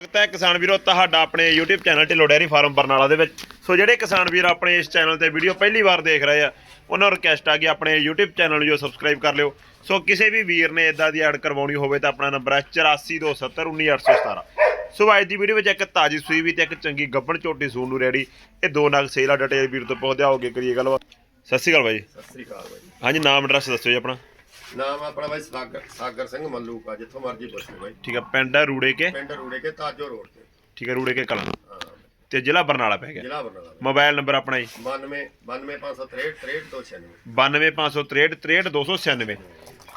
ਸਵਾਗਤ ਹੈ ਕਿਸਾਨ ਵੀਰੋ ਤੁਹਾਡਾ ਆਪਣੇ YouTube channel Dhillon dairy farm Barnala ਦੇ ਵਿੱਚ। ਸੋ ਜਿਹੜੇ ਕਿਸਾਨ ਵੀਰ ਆਪਣੇ ਇਸ ਚੈਨਲ ਤੇ ਵੀਡੀਓ ਪਹਿਲੀ ਵਾਰ ਦੇਖ ਰਹੇ ਆ ਉਹਨਾਂ ਨੂੰ ਰਿਕਵੈਸਟ ਆ ਕਿ ਆਪਣੇ YouTube ਚੈਨਲ ਨੂੰ ਜੋ ਸਬਸਕ੍ਰਾਈਬ ਕਰ ਲਿਓ। ਸੋ ਕਿਸੇ ਵੀ ਵੀਰ ਨੇ ਇਦਾਂ ਦੀ ਐਡ ਕਰਵਾਉਣੀ ਹੋਵੇ ਤਾਂ ਆਪਣਾ ਨੰਬਰ ਹੈ 8427191817 ਸੋ ਅੱਜ ਦੀ ਵੀਡੀਓ ਵਿੱਚ ਇੱਕ ਤਾਜੀ ਸੂਈ ਵੀ ਤੇ ਇੱਕ ਚੰਗੀ ਗੱਬਣ ਝੋਟੀ ਸੂਣ ਨੂੰ ਰੈਡੀ ਇਹ ਦੋ ਨਗ ਸੇਲ ਆ ਡਿਟੇਲ ਵੀਰ ਤੋਂ ਪੁੱਛਦੇ ਆਓਗੇ ਕਰੀਏ ਗੱਲਬਾਤ। ਸਤਿ ਸ਼੍ਰੀ ਅਕਾਲ ਬਾਈ। ਸਤਿ ਸ੍ਰੀ ਅਕਾਲ ਬਾਈ। ਹਾਂਜੀ ਨਾਮ ਐਡਰੈਸ ਦੱਸੋ ਜੀ ਆਪਣਾ। ਨਾਮ ਆਪਣਾ ਬਾਈ ਸਾਗਰ ਸਾਗਰ ਸਿੰਘ ਮੱਲੂਕਾ ਜਿੱਥੋਂ ਮਰਜ਼ੀ ਪੁੱਛੋ ਬਾਈ। ਠੀਕ ਹੈ ਪਿੰਡ ਹੈ ਰੂੜੇ ਕੇ? ਪਿੰਡ ਰੂੜੇ ਕੇ ਤਾਜੋ ਰੋਡ ਤੇ। ਠੀਕ ਹੈ ਰੂੜੇ ਕੇ ਕਲਾਂ ਹਾਂ। ਤੇ ਜ਼ਿਲ੍ਹਾ ਬਰਨਾਲਾ ਪੈ ਗਿਆ? ਜ਼ਿਲ੍ਹਾ ਬਰਨਾਲਾ ਮੋਬਾਈਲ ਨੰਬਰ ਆਪਣਾ ਜੀ। 92 92563 63296 92563 63296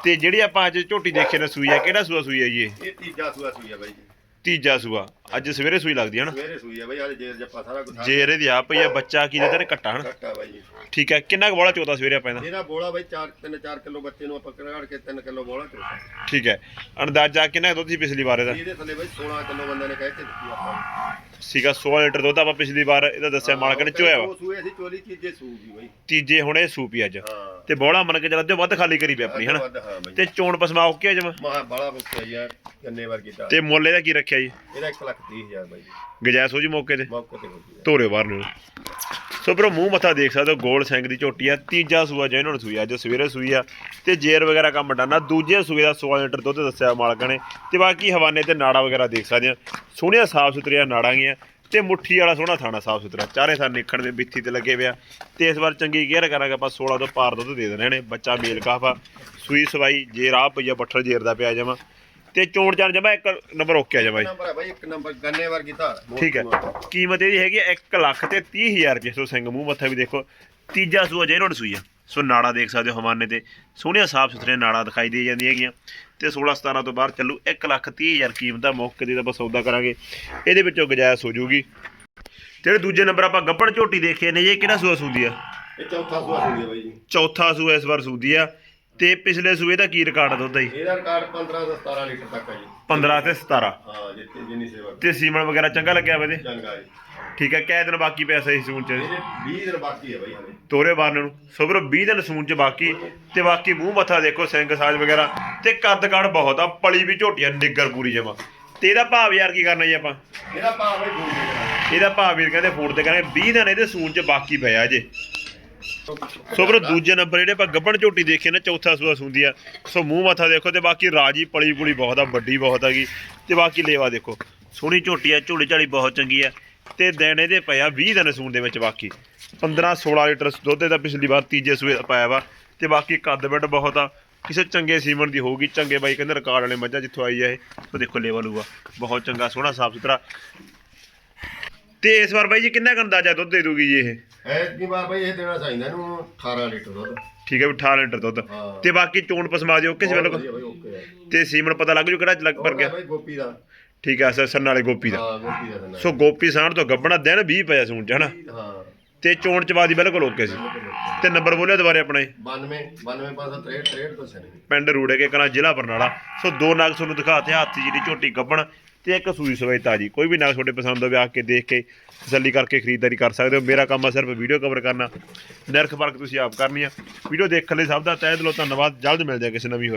ਤੇ ਜਿਹੜੀ ਆਪਾਂ ਅੱਜ ਝੋਟੀ ਦੇਖੀ ਨਾ ਸੂਈ ਆ ਕਿਹੜਾ ਸੂਆ ਸੂਈ ਆ ਜੀ ਇਹ? ਇਹ ਤੀਜਾ ਸੂਆ ਸੂਈ ਆ ਬਾਈ ਜੀ। ਤੀਜਾ ਸੂਆ। ਅੱਜ ਸਵੇਰੇ ਸੂਈ ਲੱਗਦੀ ਹੈ ਨਾ? ਸਵੇਰੇ ਸੂਈ ਆ ਬਾਈ ਅੱਜ ਜੇਰ ਜੱਪਾ ਸਾਰਾ ਕੁਝ ਜੇ ਇਹਦੇ ਦੀ ਆ ਪਈ ਆ ਬੱਚਾ ਕੀ ਦੇ ਤੇ ਕੱਟਾ ਹਨਾ? ਕੱਟਾ ਬਾਈ ਠੀਕ ਹੈ ਕਿੰਨਾ ਕੁ ਬੋਲਾ ਚੋਦਾ ਸਵੇਰੇ ਆਪਾਂ ਇਹਦਾ? ਇਹਦਾ ਬੋਲਾ ਬਾਈ 4 3 4 ਕਿਲੋ ਬੱਚੇ ਨੂੰ ਆਪਾਂ ਕਰਾੜ ਕੇ 3 ਕਿਲੋ ਬੋਲਾ ਚੋਤਾ। ਠੀਕ ਹੈ। ਅੰਦਾਜ਼ਾ ਕਿੰਨਾ ਕੁ ਦੁੱਧ ਸੀ ਪਿਛਲੀ ਵਾਰ ਇਹਦਾ? ਇਹਦੇ ਥੱਲੇ ਬਾਈ 16 ਕਿਲੋ ਬੰਦੇ ਨੇ ਕਹਿ ਕੇ ਦਿੱਤੀ ਆਪਾਂ ਸੀਗਾ 16 ਲੀਟਰ ਦੁੱਧ ਆਪਾਂ ਪਿਛਲੀ ਵਾਰ ਇਹਦਾ ਦੱਸਿਆ ਮਾਲਕ ਨੇ ਚੋਇਆ ਵਾ? ਉਹ ਸੂਏ ਅਸੀਂ ਚੋਰੀ ਚੀਜ਼ੇ ਸੂਗੀ ਬਾਈ। ਤੀਜੇ ਹੁਣ ਇਹ ਸੂਪੀ ਅੱਜ। ਹਾਂ। ਤੇ ਬੋਲਾ ਮੰਨ ਕੇ ਚੱਲਦੇ ਵੱਧ ਖਾਲੀ ਕਰੀ ਪਈ ਆਪਣੀ ਹਨਾ? ਵੱਧ ਹਾਂ ਬਾਈ। ਤੇ ਚੋਣ ਪਸਮਾ ਓਕੇ ਜਮਾ? ਮਹਾ ਬਾਲਾ ਬੁੱਕਿਆ ਯਾਰ ਕਿੰਨੇ ਵਾਰ ਕੀਤਾ। ਤੇ ਮੁੱਲ ਇਹਦਾ ਕੀ ਰੱਖਿਆ ਜੀ? ਇਹਦਾ 1 ਲੱਖ 30 ਹਜ਼ਾਰ ਬਾਈ ਜੀ। ਗਜੈਸ ਹੋ ਜੀ ਮੌਕੇ ਤੇ? ਮੌਕੇ ਤੇ ਹੋ ਗਿਆ ਧੋਰੇ ਬਾਹਰ ਨੂੰ। ਸੋ ਬਰੋ ਮੂੰਹ ਮੱਥਾ ਦੇਖ ਸਕਦੇ ਹੋ ਗੋਲ ਸਿੰਘ ਦੀ ਝੋਟੀ ਆ ਤੀਜਾ ਸੂਆ ਜੇ ਇਹਨਾਂ ਨੂੰ ਸੂਈ ਆ, ਅੱਜ ਸਵੇਰੇ ਸੂਈ ਆ ਤੇ ਜੇਰ ਵਗੈਰਾ ਕੰਮ ਡਾਨਾ ਦੂਜੇ ਸੂਏ ਦਾ 16 ਲੀਟਰ ਦੁੱਧ ਦੱਸਿਆ ਮਾਲਕਾਂ ਨੇ ਤੇ ਬਾਕੀ ਹਵਾਨੇ ਤੇ ਨਾੜਾ ਵਗੈਰਾ ਦੇਖ ਸਕਦੇ ਆ। ਸੋਹਣੀਆਂ ਸਾਫ਼ ਸੁਥਰੀਆਂ ਨਾੜਾਂ ਗੀਆਂ ਤੇ ਮੁੱਠੀ ਵਾਲਾ ਸੋਹਣਾ ਥਾਣਾ ਸਾਫ਼ ਸੁਥਰਾ ਚਾਰੇ ਥਾਂ ਨਿਖਣ ਦੇ ਬਿੱਥੀ ਤੇ ਲੱਗੇ ਪਿਆ। ਤੇ ਇਸ ਵਾਰ ਚੰਗੀ ਕੇਅਰ ਕਰਾਂਗੇ ਆਪਾਂ 16 ਤੋਂ ਪਾਰ ਦੁੱਧ ਦੇ ਦੇਣੇ ਨੇ ਬੱਚਾ ਮੇਲ ਕਾਫਾ ਸੂਈ ਸਵਾਈ ਜੇ ਰਾਹ ਪਈਆ ਬੱਠਲ ਜੇਰ ਦਾ ਪਿਆ ਜਮਾ। ਤੇ ਚੋਣ ਚਾਣ ਜਮਾ ਇੱਕ ਨੰਬਰ ਓਕੇ ਆ ਜਮਾ ਜੀ। ਨੰਬਰ ਹੈ ਬਾਈ ਇੱਕ ਨੰਬਰ ਗੰਨੇ ਵਰਗੀ ਧਾਰ। ਠੀਕ ਹੈ। ਕੀਮਤ ਇਹਦੀ ਹੈਗੀ 1 ਲੱਖ ਤੇ 30000 ਰੁਪਏ। ਸੋ ਸਿੰਘ ਮੂੰਹ ਮੱਥਾ ਵੀ ਦੇਖੋ ਤੀਜਾ ਸੂਆ ਜੇ ਰੋਡ ਸੂਈ ਆ। ਸੋ ਨਾੜਾ ਦੇਖ ਸਕਦੇ ਹੋ ਹਮਾਨੇ ਤੇ। ਸੋਹਣੀਆਂ ਸਾਫ਼ ਸੁਥਰੀਆਂ ਨਾੜਾ ਦਿਖਾਈ ਦੇ ਜਾਂਦੀਆਂ ਹੈਗੀਆਂ। ਤੇ 16 17 ਤੋਂ ਬਾਹਰ ਚੱਲੂ 1 ਲੱਖ 30000 ਕੀਮਤ ਦਾ ਮੌਕੇ ਦੀ ਤਾਂ ਆਪਾਂ ਸੌਦਾ ਕਰਾਂਗੇ। ਇਹਦੇ ਵਿੱਚੋਂ ਗੁਜਾਇਸ਼ ਹੋ ਜੂਗੀ ਜਿਹੜੇ ਦੂਜੇ ਨੰਬਰ ਆਪਾਂ ਗੱਪਣ ਝੋਟੀ ਦੇਖੇ ਨੇ ਇਹ ਕਿਹੜਾ ਸੂਆ ਸੂਦੀ ਆ? ਇਹ ਚੌਥਾ ਸੂਆ ਸੂਈ ਹੈ ਬਾਈ ਜੀ। ਚੌਥਾ ਸੂਆ ਇਸ ਵਾਰ ਸੂਦੀ ਆ। ਤੇ ਪਿਛਲੇ ਸੂਏ ਦਾ ਕੀ ਰਿਕਾਰਡ ਦੁੱਧ ਦਾ ਜੀ? ਇਹਦਾ ਰਿਕਾਰਡ 15 ਤੋਂ 17 ਲੀਟਰ ਤੱਕ ਹੈ ਜੀ। 15 ਤੇ 17 ਹਾਂ ਜਿੱਤੇ ਜਿੰਨੀ ਸੇਵਾ ਤੇ ਸੀਮਨ ਵਗੈਰਾ ਚੰਗਾ ਲੱਗਿਆ ਵਾ ਇਹਦੇ? ਚੰਗਾ ਜੀ। ਠੀਕ ਹੈ ਕੈ ਦਿਨ ਬਾਕੀ ਪੈਸਾ ਇਸ ਸੂਨ ਚ? ਇਹਦੇ 20 ਦਿਨ ਬਾਕੀ ਹੈ ਬਾਈ ਹਲੇ। ਤੋਰੇ ਬਾਰਨ ਨੂੰ। ਸੋਬਰ 20 ਦਿਨ ਸੂਨ ਚ ਬਾਕੀ ਤੇ ਬਾਕੀ ਮੂੰਹ ਮੱਥਾ ਦੇਖੋ ਸਿੰਘ ਸਾਜ ਵਗੈਰਾ। ਤੇ ਕੱਦ ਕਾੜ ਬਹੁਤ ਆ ਪਲੀ ਵੀ ਝੋਟੀਆਂ ਨਿੱਗਰ ਪੂਰੀ ਜਮਾ। ਤੇ ਇਹਦਾ ਭਾਵ ਯਾਰ ਕੀ ਕਰਨਾ ਜੀ ਆਪਾਂ? ਇਹਦਾ ਭਾਅ ਬਾਈ ਫੋਨ ਤੇ ਇਹਦਾ ਭਾਵ ਵੀਰ ਕਹਿੰਦੇ ਫੋਨ ਤੇ ਕਰਾਂਗੇ 20 ਦਿਨ ਇਹਦੇ ਸੂਨ ਚ ਬਾਕੀ ਪਿਆ ਸੋ ਸੋਬਰ ਦੂਜੇ ਨੰਬਰ ਜਿਹੜੇ ਆਪਾਂ ਗੱਬਣ ਝੋਟੀ ਦੇਖੇ ਨਾ, ਚੌਥਾ ਸੂਆ ਸੁੰਦੀ ਆ। ਸੋ ਮੂੰਹ ਮੱਥਾ ਦੇਖੋ ਤੇ ਬਾਕੀ ਰਾਜੀ ਪਲੀ ਪੁਲੀ ਬਹੁਤ ਆ, ਵੱਡੀ ਬਹੁਤ ਹੈਗੀ ਤੇ ਬਾਕੀ ਲੇਵਾ ਦੇਖੋ, ਸੋਹਣੀ ਝੋਟੀ ਆ, ਝੋਲੀ ਝਾਲੀ ਬਹੁਤ ਚੰਗੀ ਆ। ਤੇ ਦਿਨ ਇਹਦੇ ਪਿਆ 20 ਦਿਨ ਸੂਣ ਦੇ ਵਿੱਚ ਬਾਕੀ। 15 16 ਲੀਟਰ ਦੁੱਧ ਦਾ ਪਿਛਲੀ ਵਾਰ ਤੀਜੇ ਸੂਏ ਪਾਇਆ ਵਾ। ਤੇ ਬਾਕੀ ਕੱਦ ਵੱਡ ਬਹੁਤ ਆ। ਕਿਸੇ ਚੰਗੇ ਸੀਮਨ ਦੀ ਹੋਊਗੀ, ਚੰਗੇ ਬਾਈ ਕਹਿੰਦੇ ਰਿਕਾਰਡ ਵਾਲੇ ਮੱਝਾਂ ਜਿੱਥੋਂ ਆਈ ਆ ਇਹ। ਉਹ ਦੇਖੋ ਲੇਵਲ ਹੋਊਗਾ ਬਹੁਤ ਚੰਗਾ, ਸੋਹਣਾ ਸਾਫ਼ ਸੁਥਰਾ ਤੇ ਇਸ ਵਾਰ ਬਾਈ ਜੀ ਕਿੰਨਾ ਕੁ ਅੰਦਾਜ਼ਾ ਦੁੱਧ ਦੇ ਦੂਗੀ ਜੀ ਇਹ? ਐਤਕੀ ਵਾਰ ਬਾਈ ਇਹ ਦੇਣਾ ਚਾਹੀਦਾ ਇਹਨੂੰ 18 ਲੀਟਰ ਦੁੱਧ। ਠੀਕ ਹੈ ਵੀ 18 ਲੀਟਰ ਦੁੱਧ। ਹਾਂ। ਤੇ ਬਾਕੀ ਚੋਣ ਪਸਮਾ ਦਿਓ ਕਿਸੇ ਬਹੁਤ ਵੇਲੇ ਵਧੀਆ ਬਾਈ ਓਕੇ ਹੈ ਤੇ ਸੀਮਨ ਪਤਾ ਲੱਗ ਜੂ ਕਿਹੜਾ ਲੱਗ ਪਰ ਗਿਆ। ਬਾਈ ਗੋਪੀ ਦਾ। ਠੀਕ ਹੈ ਸਰ ਵਾਲੇ ਗੋਪੀ ਦਾ। ਹਾਂ ਗੋਪੀ ਦਾ ਦਿਨ ਸੋ ਗੋਪੀ ਸਾਂਢ ਤੋਂ ਗੱਬਣਾ ਦਿਨ 20 ਪਿਆ ਸੂਣ ਚ ਹਨਾ? ਹਾਂ। ਤੇ ਚੋਣ ਚ ਬਾਦੀ ਬਿਲਕੁਲ ਓਕੇ ਸੀ। ਤੇ ਨੰਬਰ ਬੋਲਿਓ ਦੁਬਾਰੇ ਆਪਣੇ। 92 92563 63 ਤੋਂ ਛੱਡ ਪਿੰਡ ਰੂੜੇ ਕੇ ਕਲਾਂ ਜ਼ਿਲ੍ਹਾ ਬਰਨਾਲਾ। ਸੋ ਦੋ ਨਾਗ ਤੁਹਾਨੂੰ ਦਿਖਾਤੇ ਹਾਥੀ ਜਿਹੜੀ ਝੋਟੀ ਗੱਬਣ ਤੇ ਇੱਕ ਸੂਈ ਸਵੇਈ ਤਾਜੀ। ਕੋਈ ਵੀ ਨਾਗ ਤੁਹਾਡੇ ਪਸੰਦ ਹੋਵੇ ਆ ਕੇ ਦੇਖ ਕੇ ਤਸੱਲੀ ਕਰਕੇ ਖਰੀਦਦਾਰੀ ਕਰ ਸਕਦੇ ਹੋ। ਮੇਰਾ ਕੰਮ ਆ ਸਿਰਫ ਵੀਡੀਓ ਕਵਰ ਕਰਨਾ। ਨਿਰਖ ਫ਼ਰਕ ਤੁਸੀਂ ਆਪ ਕਰਨੀ ਆ ਵੀਡੀਓ ਦੇਖਣ ਲਈ ਸਭ ਦਾ ਤਹਿ ਦਿਲੋਂ ਧੰਨਵਾਦ। ਜਲਦ ਮਿਲਦੇ ਆ ਕਿਸੇ ਨਵੀਂ